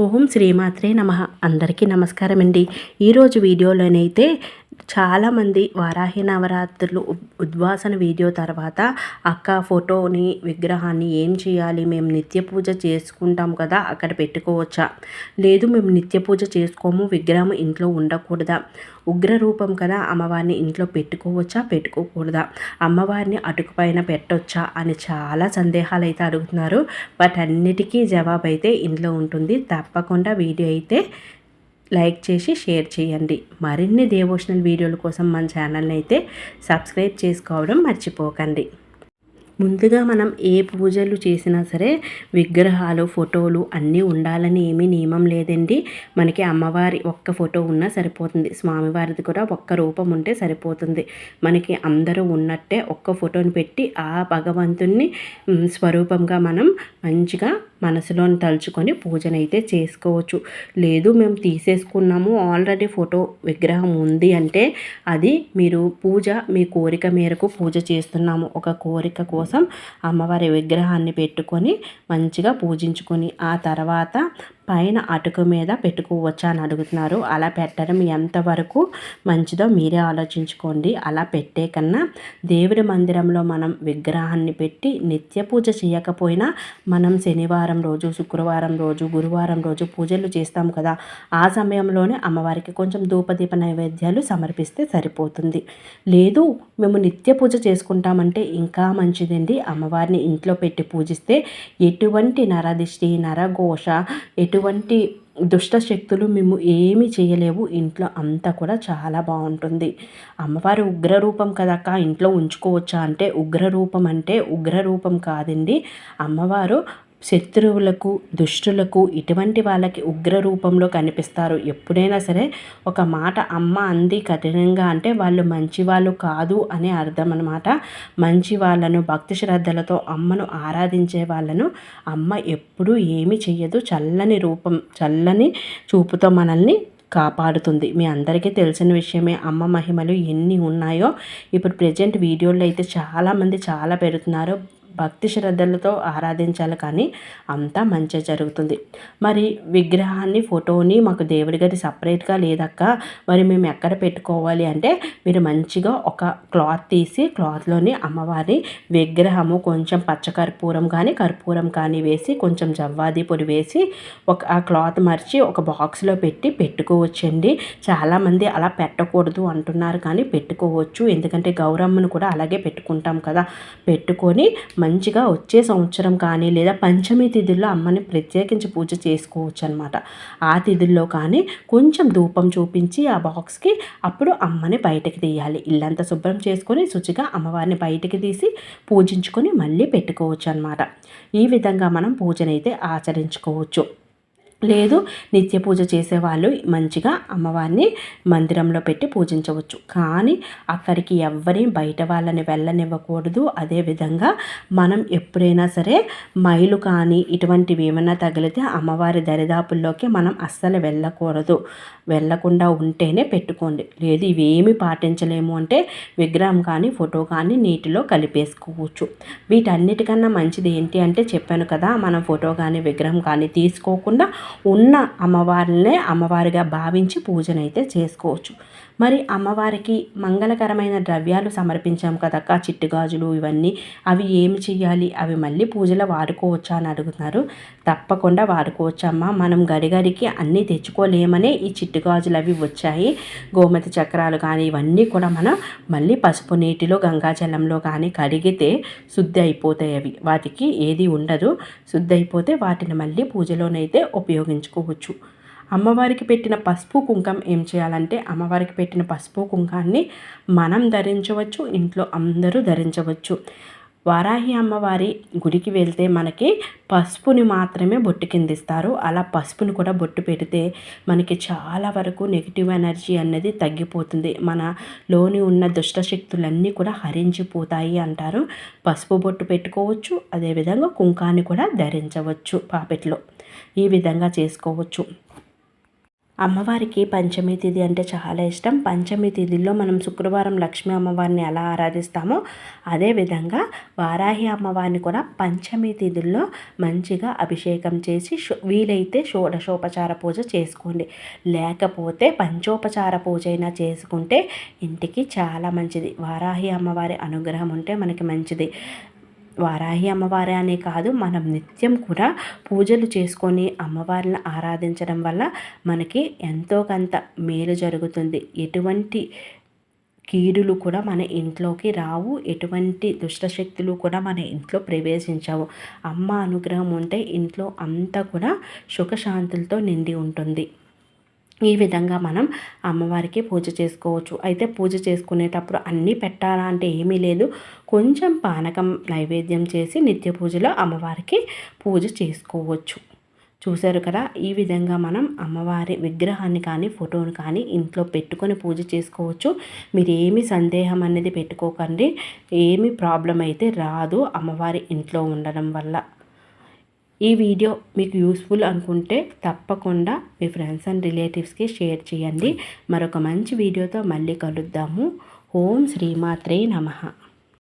ఓం శ్రీమాత్రే నమ. అందరికీ నమస్కారం అండి ఈరోజు వీడియోలోనైతే చాలామంది వారాహి నవరాత్రులు ఉద్- ఉద్వాసన వీడియో తర్వాత అక్క ఫోటోని విగ్రహాన్ని ఏం చేయాలి? మేము నిత్య పూజ చేసుకుంటాం కదా అక్కడ పెట్టుకోవచ్చా? లేదు మేము నిత్య పూజ చేసుకోము విగ్రహం ఇంట్లో ఉండకూడదా? ఉగ్ర రూపం కదా అమ్మవారిని ఇంట్లో పెట్టుకోవచ్చా పెట్టుకోకూడదా? అమ్మవారిని అటుకు పైన పెట్టొచ్చా? అని చాలా సందేహాలు అయితే అడుగుతున్నారు. వాటన్నిటికీ జవాబు అయితే ఇంట్లో ఉంటుంది. తప్పకుండా వీడియో అయితే లైక్ చేసి షేర్ చేయండి. మరిన్ని డివోషనల్ వీడియోల కోసం మన ఛానల్ని అయితే సబ్స్క్రైబ్ చేసుకోవడం మర్చిపోకండి. ముందుగా మనం ఏ పూజలు చేసినా సరే విగ్రహాలు ఫోటోలు అన్నీ ఉండాలని ఏమీ నియమం లేదండి. మనకి అమ్మవారి ఒక్క ఫోటో ఉన్నా సరిపోతుంది. స్వామివారిది కూడా ఒక్క రూపం ఉంటే సరిపోతుంది. మనకి అందరూ ఉన్నట్టే ఒక్క ఫోటోని పెట్టి ఆ భగవంతుణ్ణి స్వరూపంగా మనం మంచిగా మనసులోని తలుచుకొని పూజనైతే చేసుకోవచ్చు. లేదు మేము తీసేసుకున్నాము. ఆల్రెడీ ఫోటో విగ్రహం ఉంది అంటే అది మీరు పూజ మీ కోరిక మేరకు పూజ చేస్తున్నాము. ఒక కోరిక కోసం అమ్మవారి విగ్రహాన్ని పెట్టుకొని మంచిగా పూజించుకొని ఆ తర్వాత పైన అటుకు మీద పెట్టుకోవచ్చా అని అడుగుతున్నారు. అలా పెట్టడం ఎంతవరకు మంచిదో మీరే ఆలోచించుకోండి. అలా పెట్టే కన్నా దేవుడి మందిరంలో మనం విగ్రహాన్ని పెట్టి నిత్య పూజ చేయకపోయినా మనం శనివారం రోజు శుక్రవారం రోజు గురువారం రోజు పూజలు చేస్తాం కదా. ఆ సమయంలోనే అమ్మవారికి కొంచెం ధూపదీప నైవేద్యాలు సమర్పిస్తే సరిపోతుంది. లేదు మేము నిత్య పూజ చేసుకుంటామంటే ఇంకా మంచిదండి. అమ్మవారిని ఇంట్లో పెట్టి పూజిస్తే ఎటువంటి నరదిష్టి నరఘోష ఎటువంటి దుష్ట శక్తులు మేము ఏమీ చేయలేవు. ఇంట్లో అంతా కూడా చాలా బాగుంటుంది. అమ్మవారి ఉగ్ర రూపం కదక్క ఇంట్లో ఉంచుకోవచ్చా అంటే ఉగ్ర రూపం అంటే ఉగ్ర రూపం కాదండి. అమ్మవారు శత్రువులకు దుష్టులకు ఇటువంటి వాళ్ళకి ఉగ్ర రూపంలో కనిపిస్తారు. ఎప్పుడైనా సరే ఒక మాట అమ్మ అంది కఠినంగా అంటే వాళ్ళు మంచి వాళ్ళు కాదు అనే అర్థం అనమాట మంచి వాళ్ళను భక్తి శ్రద్ధలతో అమ్మను ఆరాధించే వాళ్ళను అమ్మ ఎప్పుడూ ఏమి చెయ్యదు. చల్లని రూపం చల్లని చూపుతో మనల్ని కాపాడుతుంది. మీ అందరికీ తెలిసిన విషయమే అమ్మ మహిమలు ఎన్ని ఉన్నాయో ఇప్పుడు ప్రజెంట్ వీడియోలో అయితే చాలామంది చాలా పెడుతున్నారు. భక్తి శ్రద్ధలతో ఆరాధించాలి కానీ అంతా మంచి జరుగుతుంది. మరి విగ్రహాన్ని ఫోటోని మాకు దేవుడి గారి సపరేట్గా లేదక్క? మరి మేము ఎక్కడ పెట్టుకోవాలి అంటే మీరు మంచిగా ఒక క్లాత్ తీసి క్లాత్లోని అమ్మవారి విగ్రహము కొంచెం పచ్చకర్పూరం కానీ కర్పూరం కానీ వేసి కొంచెం జవ్వాది పొడి వేసి ఒక ఆ క్లాత్ మర్చి ఒక బాక్స్లో పెట్టి పెట్టుకోవచ్చండి. చాలామంది అలా పెట్టకూడదు అంటున్నారు కానీ పెట్టుకోవచ్చు. ఎందుకంటే గౌరమ్మను కూడా అలాగే పెట్టుకుంటాం కదా. పెట్టుకొని మంచిగా వచ్చే సంవత్సరం కానీ లేదా పంచమి తిథుల్లో అమ్మని ప్రత్యేకించి పూజ చేసుకోవచ్చు అనమాట ఆ తిథుల్లో కానీ కొంచెం ధూపం చూపించి ఆ బాక్స్కి అప్పుడు అమ్మని బయటకు తీయాలి. ఇల్లంతా శుభ్రం చేసుకొని శుచిగా అమ్మవారిని బయటకి తీసి పూజించుకొని మళ్ళీ పెట్టుకోవచ్చు అనమాట ఈ విధంగా మనం పూజనైతే ఆచరించుకోవచ్చు. లేదు. నిత్య పూజ చేసేవాళ్ళు మంచిగా అమ్మవారిని మందిరంలో పెట్టి పూజించవచ్చు. కానీ అక్కడికి ఎవరిని బయట వాళ్ళని వెళ్ళనివ్వకూడదు. అదేవిధంగా మనం ఎప్పుడైనా సరే మైలు కానీ ఇటువంటివి ఏమైనా తగిలితే అమ్మవారి దరిదాపుల్లోకి మనం అస్సలు వెళ్ళకూడదు. వెళ్ళకుండా ఉంటేనే పెట్టుకోండి. లేదు ఇవేమి పాటించలేము అంటే విగ్రహం కానీ ఫోటో కానీ నీటిలో కలిపేసుకోవచ్చు. వీటన్నిటికన్నా మంచిది ఏంటి అంటే చెప్పాను కదా మనం ఫోటో కానీ విగ్రహం కానీ తీసుకోకుండా ఉన్న అమ్మవారినే అమ్మవారిగా భావించి పూజనైతే చేసుకోవచ్చు. మరి అమ్మవారికి మంగళకరమైన ద్రవ్యాలు సమర్పించాం కదక్క? చిట్టుగాజులు ఇవన్నీ. అవి ఏమి చెయ్యాలి? అవి మళ్ళీ పూజలో వాడుకోవచ్చా అని అడుగుతున్నారు. తప్పకుండా వాడుకోవచ్చమ్మా. మనం గడిగడికి అన్నీ తెచ్చుకోలేమనే ఈ చిట్టుగాజులు అవి వచ్చాయి. గోమతి చక్రాలు కానీ ఇవన్నీ కూడా మనం మళ్ళీ పసుపు నీటిలో గంగాజలంలో కానీ కడిగితే శుద్ధి అయిపోతాయి అవి. వాటికి ఏది ఉండదు. శుద్ధి అయిపోతే వాటిని మళ్ళీ పూజలోనైతే ఉపయోగించుకోవచ్చు. అమ్మవారికి పెట్టిన పసుపు కుంకం ఏం చేయాలంటే అమ్మవారికి పెట్టిన పసుపు కుంకాన్ని మనం ధరించవచ్చు ఇంట్లో అందరూ ధరించవచ్చు. వారాహి అమ్మవారి గుడికి వెళ్తే మనకి పసుపుని మాత్రమే బొట్టు కిందిస్తారు అలా పసుపుని కూడా బొట్టు పెడితే మనకి చాలా వరకు నెగిటివ్ ఎనర్జీ అన్నది తగ్గిపోతుంది. మనలోని ఉన్న దుష్ట శక్తులన్నీ కూడా హరించిపోతాయి అంటారు. పసుపు బొట్టు పెట్టుకోవచ్చు అదేవిధంగా కుంకాన్ని కూడా ధరించవచ్చు పాపెట్లో. ఈ విధంగా చేసుకోవచ్చు. అమ్మవారికి పంచమి తిథి అంటే చాలా ఇష్టం. పంచమి తిథిలో మనం శుక్రవారం లక్ష్మీ అమ్మవారిని ఎలా ఆరాధిస్తామో అదేవిధంగా వారాహి అమ్మవారిని కూడా పంచమి తిథుల్లో మంచిగా అభిషేకం చేసి వీలైతే షోడశోపచార పూజ చేసుకోండి. లేకపోతే పంచోపచార పూజ అయినా చేసుకుంటే ఇంటికి చాలా మంచిది. వారాహి అమ్మవారి అనుగ్రహం ఉంటే మనకి మంచిది. వారాహి అమ్మవారే అనే కాదు మనం నిత్యం కూడా పూజలు చేసుకొని అమ్మవారిని ఆరాధించడం వల్ల మనకి ఎంతో కొంత మేలు జరుగుతుంది. ఎటువంటి కీడులు కూడా మన ఇంట్లోకి రావు ఎటువంటి దుష్టశక్తులు కూడా మన ఇంట్లో ప్రవేశించవు. అమ్మ అనుగ్రహం ఉంటే ఇంట్లో అంతా కూడా సుఖశాంతులతో నిండి ఉంటుంది. ఈ విధంగా మనం అమ్మవారికి పూజ చేసుకోవచ్చు. అయితే పూజ చేసుకునేటప్పుడు అన్నీ పెట్టాలా అంటే ఏమీ లేదు. కొంచెం పానకం నైవేద్యం చేసి నిత్య పూజలో అమ్మవారికి పూజ చేసుకోవచ్చు. చూశారు కదా? ఈ విధంగా మనం అమ్మవారి విగ్రహాన్ని కానీ ఫోటోని కానీ ఇంట్లో పెట్టుకొని పూజ చేసుకోవచ్చు. మీరు ఏమి సందేహం అనేది పెట్టుకోకండి. ఏమి ప్రాబ్లం అయితే రాదు. అమ్మవారి ఇంట్లో ఉండడం వల్ల. ఈ వీడియో మీకు యూస్ఫుల్ అనుకుంటే తప్పకుండా మీ ఫ్రెండ్స్ అండ్ రిలేటివ్స్కి షేర్ చేయండి. మరొక మంచి వీడియోతో మళ్ళీ కలుద్దాము. ఓం శ్రీమాత్రే నమ.